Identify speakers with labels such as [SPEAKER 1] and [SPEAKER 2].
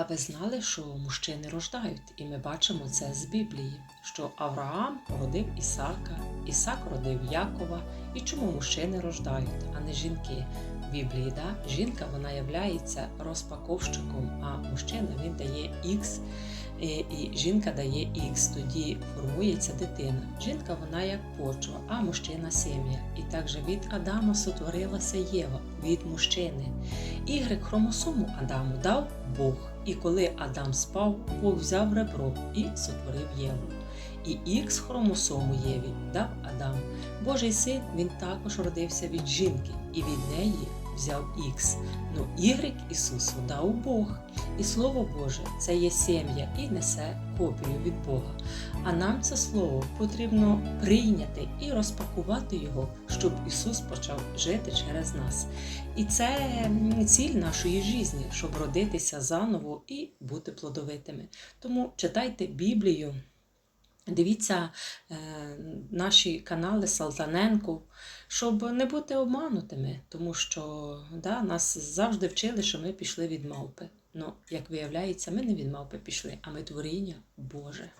[SPEAKER 1] А ви знали, що мужчини рождають, і ми бачимо це з Біблії, що Авраам родив Ісака, Ісак родив Якова. І чому мужчини рождають, а не жінки? В Біблії да? жінка вона являється розпаковщиком, а мужчина він дає Х, і жінка дає Х. Тоді формується дитина. Жінка вона як почва, а мужчина сім'я. І також від Адама сотворилася Єва від мужчини. Y хромосому Адаму дав Бог. І коли Адам спав, Бог взяв ребро і сотворив Єву. І Х хромосому Єві дав Адам. Божий син він також родився від жінки, і від неї взяв Х. Ну, Y Ісусу дав Бог. І Слово Боже це є сім'я і несе копію від Бога. А нам це слово потрібно прийняти і розпакувати його, щоб Ісус почав жити через нас. І це ціль нашої житті, щоб родитися заново і бути плодовитими. Тому читайте Біблію. Дивіться е, наші канали Салтаненко, щоб не бути обманутими, тому що да, нас завжди вчили, що ми пішли від мавпи. Ну, як виявляється, ми не від мавпи пішли, а ми творіння Боже.